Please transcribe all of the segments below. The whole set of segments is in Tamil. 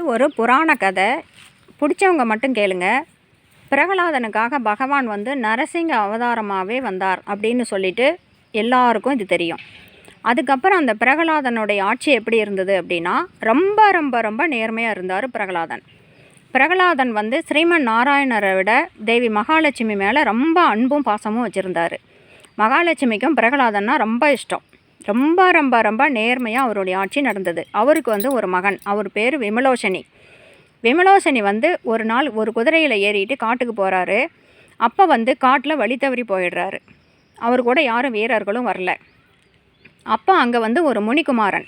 இது ஒரு புராண கதை. பிடிச்சவங்க மட்டும் கேளுங்க. பிரகலாதனுக்காக பகவான் வந்து நரசிங்க அவதாரமாகவே வந்தார் அப்படின்னு சொல்லிட்டு எல்லாருக்கும் இது தெரியும். அதுக்கப்புறம் அந்த பிரகலாதனுடைய ஆட்சி எப்படி இருந்தது அப்படின்னா ரொம்ப ரொம்ப ரொம்ப நேர்மையாக இருந்தார் பிரகலாதன். பிரகலாதன் வந்து ஸ்ரீமன் நாராயணரை விட தேவி மகாலட்சுமி மேலே ரொம்ப அன்பும் பாசமும் வச்சுருந்தார். மகாலட்சுமிக்கும் பிரகலாதன்னா ரொம்ப இஷ்டம். ரொம்ப ரொம்ப ரொம்ப நேர்மையாக அவருடைய ஆட்சி நடந்தது. அவருக்கு வந்து ஒரு மகன். அவர் பேர் விமலோசனி. விமலோசனி வந்து ஒரு நாள் ஒரு குதிரையில் ஏறிட்டு காட்டுக்கு போகிறாரு அப்போ வந்து காட்டில் வழி தவறி போயிடுறாரு. அவர் கூட யாரும் வீரர்களும் வரல. அப்போ அங்கே வந்து ஒரு முனிக்குமாரன்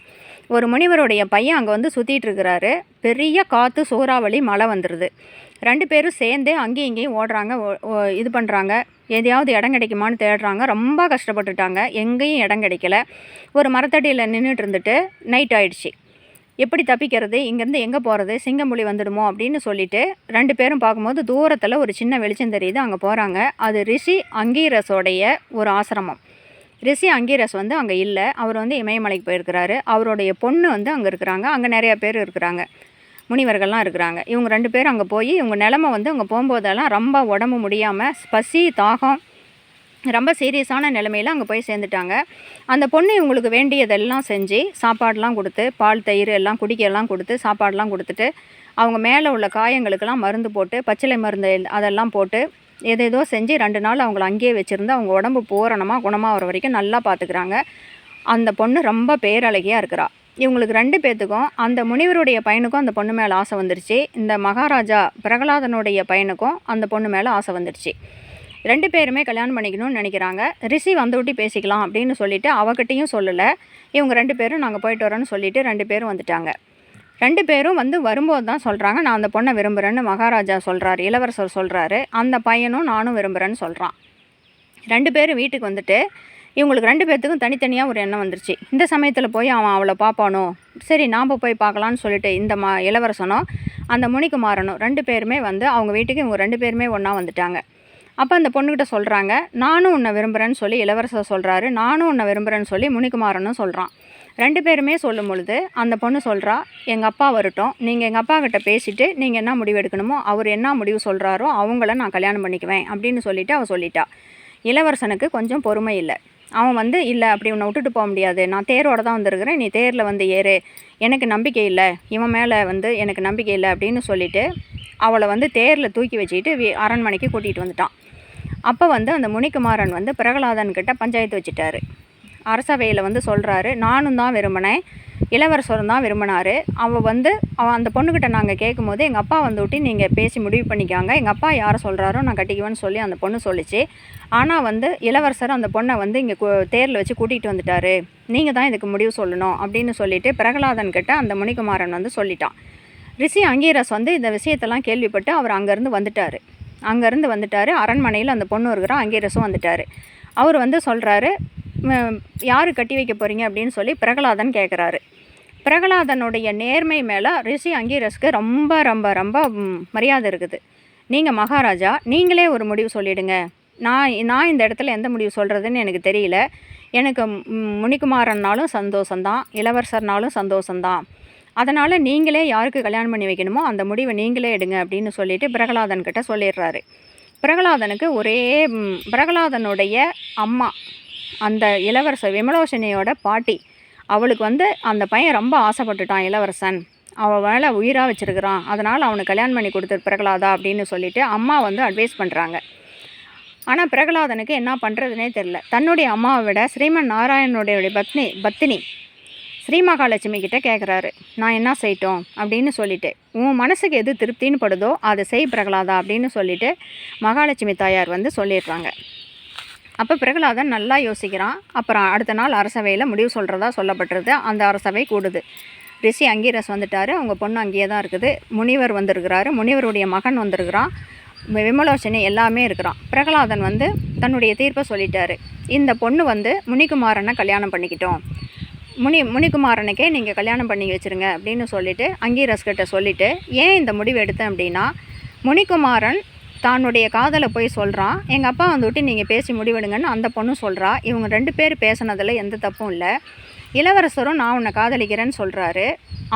ஒரு முனிவருடைய பையன் அங்கே வந்து சுற்றிட்டு இருக்கிறாரு. பெரிய காற்று சூறாவளி மழை வந்துடுது ரெண்டு பேரும் சேர்ந்து அங்கேயும் இங்கேயும் ஓடுறாங்க இது பண்ணுறாங்க எதையாவது இடம் கிடைக்குமான்னு தேடுறாங்க. ரொம்ப கஷ்டப்பட்டுட்டாங்க. எங்கேயும் இடம் கிடைக்கல. ஒரு மரத்தடியில் நின்றுட்டு இருந்துட்டு நைட் ஆயிடுச்சு. எப்படி தப்பிக்கிறது? இங்கேருந்து எங்கே போகிறது சிங்கம்புலி வந்துடுமோ? அப்படின்னு சொல்லிட்டு ரெண்டு பேரும் பார்க்கும்போது தூரத்தில் ஒரு சின்ன வெளிச்சம் தெரியுது. அங்கே போகிறாங்க அது ரிஷி அங்கீரஸோடைய ஒரு ஆசிரமம். ரிஷி அங்கீரஸ் வந்து அங்கே இல்லை. அவர் வந்து இமயமலைக்கு போயிருக்கிறாரு. அவருடைய பொண்ணு வந்து அங்கே இருக்கிறாங்க. அங்கே நிறையா பேர் இருக்கிறாங்க. முனிவர்கள்லாம் இருக்கிறாங்க. இவங்க ரெண்டு பேரும் அங்கே போய் இவங்க நிலமை வந்து அங்கே போகும்போதெல்லாம் ரொம்ப உடம்பு முடியாமல் பசி தாகம் ரொம்ப சீரியஸான நிலமையில அங்கே போய் சேர்ந்துட்டாங்க. அந்த பொண்ணு இவங்களுக்கு வேண்டியதெல்லாம் செஞ்சு சாப்பாடெலாம் கொடுத்து பால் தயிர் எல்லாம் குடிக்க எல்லாம் கொடுத்து சாப்பாடெலாம் கொடுத்துட்டு அவங்க மேலே உள்ள காயங்களுக்கெல்லாம் மருந்து போட்டு பச்சிலை மருந்து அதெல்லாம் போட்டு ஏதேதோ செஞ்சு ரெண்டு நாள் அவங்கள அங்கேயே வச்சுருந்து அவங்க உடம்பு பூரணமாக குணமாகிற வரைக்கும் நல்லா பார்த்துக்கிறாங்க அந்த பொண்ணு ரொம்ப பேரழகியாக இருக்கிறா. இவங்களுக்கு ரெண்டு பேர்த்துக்கும் அந்த முனிவருடைய பையனுக்கும் அந்த பொண்ணு மேலே ஆசை வந்துருச்சு. இந்த மகாராஜா பிரகலாதனுடைய பையனுக்கும் அந்த பொண்ணு மேலே ஆசை வந்துருச்சு. ரெண்டு பேருமே கல்யாணம் பண்ணிக்கணும்னு நினைக்கிறாங்க. ரிஷி வந்துவிட்டு பேசிக்கலாம் அப்படின்னு சொல்லிவிட்டு அவகிட்டையும் சொல்லலை. இவங்க ரெண்டு பேரும் நாங்கள் போயிட்டு வரோன்னு சொல்லிவிட்டு ரெண்டு பேரும் வந்துட்டாங்க. ரெண்டு பேரும் வந்து வரும்போது தான் சொல்கிறாங்க நான் அந்த பொண்ணை விரும்புகிறேன்னு மகாராஜா சொல்கிறாரு இளவரசர் சொல்கிறாரு அந்த பையனும் நானும் விரும்புகிறேன்னு சொல்கிறான் ரெண்டு பேரும் வீட்டுக்கு வந்துட்டு இவங்களுக்கு ரெண்டு பேர்த்துக்கும் தனித்தனியாக ஒரு எண்ணம் வந்துருச்சு. இந்த சமயத்தில் போய் அவன் அவளை பார்ப்பானோ? சரி நாம் போய் பார்க்கலான்னு சொல்லிட்டு இந்த மா இளவரசனும் அந்த முனிக்குமாரனும் ரெண்டு பேருமே வந்து அவங்க வீட்டுக்கு இவங்க ரெண்டு பேருமே ஒன்றா வந்துட்டாங்க. அப்போ அந்த பொண்ணுக்கிட்ட சொல்கிறாங்க நானும் உன்னை விரும்புகிறேன்னு சொல்லி இளவரசர் சொல்கிறாரு நானும் உன்னை விரும்புகிறேன்னு சொல்லி முனிக்குமாரனும் சொல்கிறான் ரெண்டு பேருமே சொல்லும் பொழுது அந்த பொண்ணு சொல்கிறா எங்கள் அப்பா வரட்டும். நீங்கள் எங்கள் அப்பா கிட்ட பேசிவிட்டு நீங்கள் என்ன முடிவு எடுக்கணுமோ அவர் என்ன முடிவு சொல்கிறாரோ அவங்கள நான் கல்யாணம் பண்ணிக்குவேன். அப்படின்னு சொல்லிட்டு அவள் சொல்லிட்டா. இளவரசனுக்கு கொஞ்சம் பொறுமை இல்லை. அவன் வந்து இல்லை அப்படி உன்னை விட்டுட்டு போக முடியாது. நான் தேரோட தான் வந்திருக்கிறேன். நீ தேரில் வந்து ஏறு. எனக்கு நம்பிக்கை இல்லை. இவன் மேலே வந்து எனக்கு நம்பிக்கை இல்லை. அப்படின்னு சொல்லிட்டு அவளை வந்து தேரில் தூக்கி வச்சுக்கிட்டு வி- அரண்மனைக்கு கூட்டிகிட்டு வந்துட்டான். அப்போ வந்து அந்த முனிக்குமாரன் வந்து பிரகலாதன் கிட்ட பஞ்சாயத்து வச்சுட்டாரு. அரசவையில் வந்து சொல்கிறாரு நானும் தான் விரும்பினேன். இளவரசரும் தான் விரும்பினார். அவள் வந்து அவன் அந்த பொண்ணுக்கிட்ட நாங்கள் கேட்கும்போது எங்கள் அப்பா வந்து விட்டு நீங்கள் பேசி முடிவு பண்ணிக்காங்க. எங்கள் அப்பா யாரை சொல்கிறாரோ நான் கட்டிக்குவேன்னு சொல்லி அந்த பொண்ணு சொல்லிச்சு. ஆனால் வந்து இளவரசர் அந்த பொண்ணை வந்து இங்கே தேரில் வச்சு கூட்டிகிட்டு வந்துட்டாரு. நீங்கள் தான் இதுக்கு முடிவு சொல்லணும் அப்படின்னு சொல்லிட்டு பிரகலாதன் கிட்ட அந்த முனிக்குமாரன் வந்து சொல்லிட்டான். ரிஷி அங்கீரஸ் வந்து இந்த விஷயத்தெல்லாம் கேள்விப்பட்டு அவர் அங்கேருந்து வந்துட்டார். அங்கேருந்து வந்துட்டார். அரண்மனையில் அந்த பொண்ணு இருக்கிறா அங்கீரஸும் வந்துட்டார். அவர் வந்து சொல்கிறாரு யார் கட்டி வைக்க போகிறீங்க அப்படின்னு சொல்லி பிரகலாதன் கேட்குறாரு பிரகலாதனுடைய நேர்மை மேலே ரிஷி அங்கீரஸ்க்கு ரொம்ப ரொம்ப ரொம்ப மரியாதை இருக்குது. நீங்கள் மகாராஜா நீங்களே ஒரு முடிவு சொல்லிவிடுங்க நான் நான் இந்த இடத்துல எந்த முடிவு சொல்கிறதுன்னு எனக்கு தெரியல. எனக்கு முனிக்குமாரன்னாலும் சந்தோஷந்தான் இளவரசர்னாலும் சந்தோஷந்தான் அதனால் நீங்களே யாருக்கு கல்யாணம் பண்ணி வைக்கணுமோ அந்த முடிவை நீங்களே எடுங்க அப்படின்னு சொல்லிட்டு பிரகலாதன்கிட்ட சொல்லிடுறாரு. பிரகலாதனுக்கு ஒரே பிரகலாதனுடைய அம்மா அந்த இளவரசர் விமலோசனையோட பாட்டி. அவளுக்கு வந்து அந்த பையன் ரொம்ப ஆசைப்பட்டுட்டான் இளவரசன். அவள் வேலை உயிராக வச்சுருக்கிறான். அதனால் அவனுக்கு கல்யாணம் பண்ணி கொடுத்துரு பிரகலாதா அப்படின்னு சொல்லிட்டு அம்மா வந்து அட்வைஸ் பண்ணுறாங்க ஆனால் பிரகலாதனுக்கு என்ன பண்ணுறதுனே தெரில தன்னுடைய அம்மாவை விட ஸ்ரீமன் நாராயணனுடைய பத்னி பத்தினி ஸ்ரீ மகாலட்சுமி கேட்குறாரு நான் என்ன செய்யட்டும்? அப்படின்னு சொல்லிட்டு. உன் மனசுக்கு எது திருப்தின்னு படுதோ அதை செய் பிரகலாதா அப்படின்னு சொல்லிட்டு மகாலட்சுமி தாயார் வந்து சொல்லிடுறாங்க. அப்போ பிரகலாதன் நல்லா யோசிக்கிறான். அப்புறம் அடுத்த நாள் அரசவையில் முடிவு சொல்கிறதா சொல்லப்பட்டிருது. அந்த அரசவை கூடுது. ரிஷி அங்கீரஸ் வந்துட்டார். அவங்க பொண்ணு அங்கேயே தான் இருக்குது. முனிவர் வந்திருக்கிறாரு. முனிவருடைய மகன் வந்திருக்கிறான். விமலோசனை எல்லாமே இருக்கிறான். பிரகலாதன் வந்து தன்னுடைய தீர்ப்பை சொல்லிட்டாரு. இந்த பொண்ணு வந்து முனிகுமாரனை கல்யாணம் பண்ணிக்கிட்டோம். முனி முனிகுமாரனுக்கே நீங்கள் கல்யாணம் பண்ணி வச்சிருங்க அப்படின்னு சொல்லிவிட்டு அங்கீரஸ் கிட்ட சொல்லிவிட்டு ஏன் இந்த முடிவு எடுத்தேன் அப்படின்னா முனிகுமாரன் தன்னுடைய காதலை போய் சொல்கிறான் எங்கள் அப்பா வந்துவிட்டு நீங்கள் பேசி முடிவெடுங்கன்னு அந்த பொண்ணும் சொல்கிறா இவங்க ரெண்டு பேர் பேசுனதில் எந்த தப்பும் இல்லை. இளவரசரும் நான் உன்னை காதலிக்கிறேன்னு சொல்கிறாரு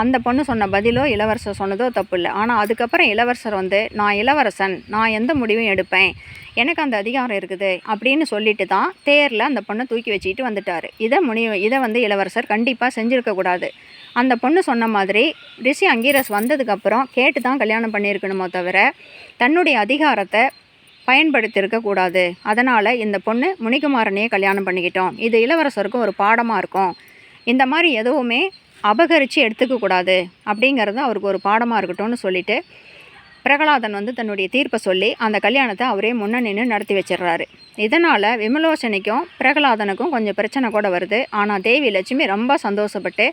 அந்த பொண்ணு சொன்ன பதிலோ இளவரசர் சொன்னதோ தப்பு இல்லை ஆனால் அதுக்கப்புறம் இளவரசர் வந்து நான் இளவரசன். நான் எந்த முடிவும் எடுப்பேன். எனக்கு அந்த அதிகாரம் இருக்குது. அப்படின்னு சொல்லிட்டு தான் தேரில் அந்த பொண்ணை தூக்கி வச்சுக்கிட்டு வந்துட்டார். இதை முனி இதை வந்து இளவரசர் கண்டிப்பாக செஞ்சுருக்கக்கூடாது அந்த பொண்ணு சொன்ன மாதிரி ரிஷி அங்கீரஸ் வந்ததுக்கப்புறம் கேட்டு தான் கல்யாணம் பண்ணியிருக்கணுமோ தவிர தன்னுடைய அதிகாரத்தை பயன்படுத்தியிருக்கக்கூடாது அதனால் இந்த பொண்ணு முனிகுமாரனையே கல்யாணம் பண்ணிக்கிட்டோம். இது இளவரசருக்கும் ஒரு பாடமாக இருக்கும். இந்த மாதிரி எதுவுமே அபகரித்து எடுத்துக்கக்கூடாது அப்படிங்கிறது அவருக்கு ஒரு பாடமாக இருக்கட்டும்னு சொல்லிவிட்டு பிரகலாதன் வந்து தன்னுடைய தீர்ப்பை சொல்லி அந்த கல்யாணத்தை அவரே முன்ன நின்று நடத்தி வச்சிடுறாரு. இதனால் விமலோசனைக்கும் பிரகலாதனுக்கும் கொஞ்சம் பிரச்சனை கூட வருது. ஆனால் தேவி லட்சுமி ரொம்ப சந்தோஷப்பட்டு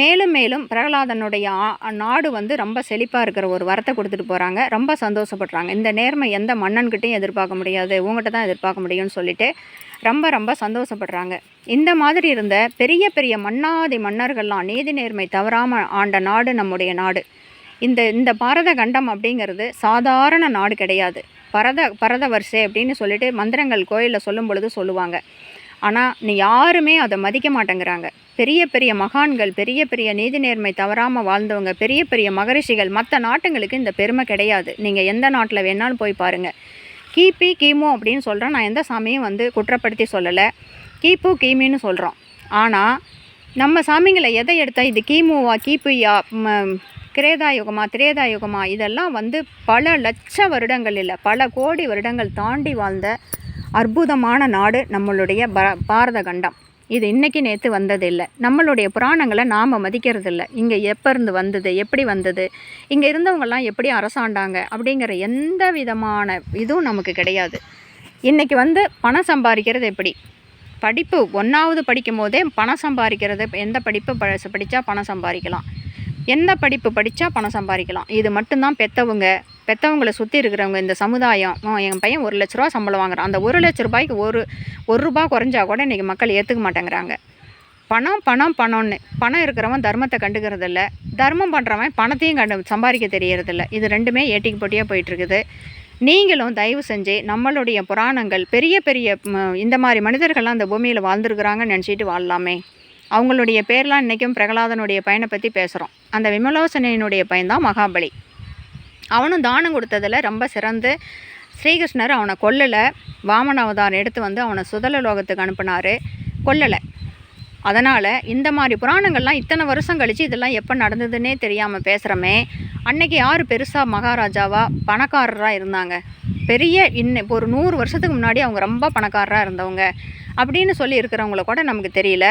மேலும் மேலும் பிரகலாதனுடைய நாடு வந்து ரொம்ப செழிப்பாக இருக்கிற ஒரு வரத்தை கொடுத்துட்டு போகிறாங்க ரொம்ப சந்தோஷப்படுறாங்க. இந்த நேர்மை எந்த மன்னன்கிட்டையும் எதிர்பார்க்க முடியாது. உங்கள்கிட்ட தான் எதிர்பார்க்க முடியும்னு சொல்லிட்டு ரொம்ப ரொம்ப சந்தோஷப்படுறாங்க. இந்த மாதிரி இருந்த பெரிய பெரிய மன்னாதி மன்னர்கள்லாம் நீதி நேர்மை தவறாமல் ஆண்ட நாடு நம்முடைய நாடு. இந்த இந்த பாரத கண்டம் அப்படிங்கிறது சாதாரண நாடு கிடையாது. பரத பரத வரிசை அப்படின்னு சொல்லிட்டு மந்திரங்கள் கோயிலில் சொல்லும் பொழுது சொல்லுவாங்க. ஆனால் நீ யாருமே அதை மதிக்க மாட்டேங்கிறாங்க. பெரிய பெரிய மகான்கள் பெரிய பெரிய நீதி நேர்மை தவறாமல் வாழ்ந்தவங்க பெரிய பெரிய மகரிஷிகள் மற்ற நாட்டுங்களுக்கு இந்த பெருமை கிடையாது. நீங்கள் எந்த நாட்டில் வேணாலும் போய் பாருங்கள் கிபி கிமு அப்படின்னு சொல்கிறேன் நான் எந்த சாமியும் வந்து குற்றப்படுத்தி சொல்லலை. கிபு கிமின்னு சொல்கிறோம் ஆனால் நம்ம சாமிங்களை எதை எடுத்தால் இது கிமுவா கிபியா திரேதாயுகமா திரேதாயுகமா இதெல்லாம் வந்து பல லட்ச வருடங்கள் இல்லை பல கோடி வருடங்கள் தாண்டி வாழ்ந்த அற்புதமான நாடு நம்மளுடைய ப பாரத கண்டம். இது இன்றைக்கி நேற்று வந்தது இல்லை நம்மளுடைய புராணங்களை நாம் மதிக்கிறது இல்லை இங்கே எப்போ இருந்து வந்தது எப்படி வந்தது இங்கே இருந்தவங்கெல்லாம் எப்படி அரசாண்டாங்க அப்படிங்கிற எந்த விதமான இதுவும் நமக்கு கிடையாது. இன்றைக்கி வந்து பணம் சம்பாதிக்கிறது எப்படி? படிப்பு ஒன்றாவது படிக்கும் போதே பணம் சம்பாதிக்கிறது எந்த படிப்பு ப படித்தா பணம் சம்பாதிக்கலாம்? எந்த படிப்பு படித்தா பணம் சம்பாதிக்கலாம். இது மட்டும்தான் பெற்றவங்க பெற்றவங்களை சுற்றி இருக்கிறவங்க இந்த சமுதாயம். என் பையன் ஒரு லட்ச ரூபா சம்பளம் வாங்குறான். அந்த ஒரு லட்ச ரூபாய்க்கு ஒரு ஒரு ரூபா குறைஞ்சா கூட இன்றைக்கி மக்கள் ஏற்றுக்க மாட்டேங்கிறாங்க. பணம் பணம் பணம்னு. பணம் இருக்கிறவன் தர்மத்தை கண்டுக்கிறதில்ல. தர்மம் பண்ணுறவன் பணத்தையும் கண்டு சம்பாதிக்க தெரியறதில்ல. இது ரெண்டுமே ஏட்டிக்கு போட்டியாக போயிட்டுருக்குது. நீங்களும் தயவு செஞ்சு நம்மளுடைய புராணங்கள் பெரிய பெரிய இந்த மாதிரி மனிதர்கள்லாம் அந்த பூமியில் வாழ்ந்துருக்குறாங்கன்னு நினச்சிட்டு வாழலாமே. அவங்களுடைய பேர்லாம் இன்றைக்கும் பிரகலாதனுடைய பையனை பற்றி பேசுகிறோம் அந்த விமலோசனையினுடைய பையன்தான் மகாபலி. அவனும் தானம் கொடுத்ததில் ரொம்ப சிறந்து ஸ்ரீகிருஷ்ணர் அவனை கொல்லலை. வாமன அவதாரம் எடுத்து வந்து அவனை சுதல லோகத்துக்கு அனுப்பினார். கொல்லலை. அதனால் இந்த மாதிரி புராணங்கள்லாம் இத்தனை வருஷம் கழித்து இதெல்லாம் எப்போ நடந்ததுன்னே தெரியாமல் பேசுகிறோமே அன்னைக்கு யார் பெருசாக மகாராஜாவா பணக்காரராக இருந்தாங்க. பெரிய இன்ன இப்போ ஒரு நூறு வருஷத்துக்கு முன்னாடி அவங்க ரொம்ப பணக்காரராக இருந்தவங்க. அப்படின்னு சொல்லி இருக்கிறவங்கள கூட நமக்கு தெரியல.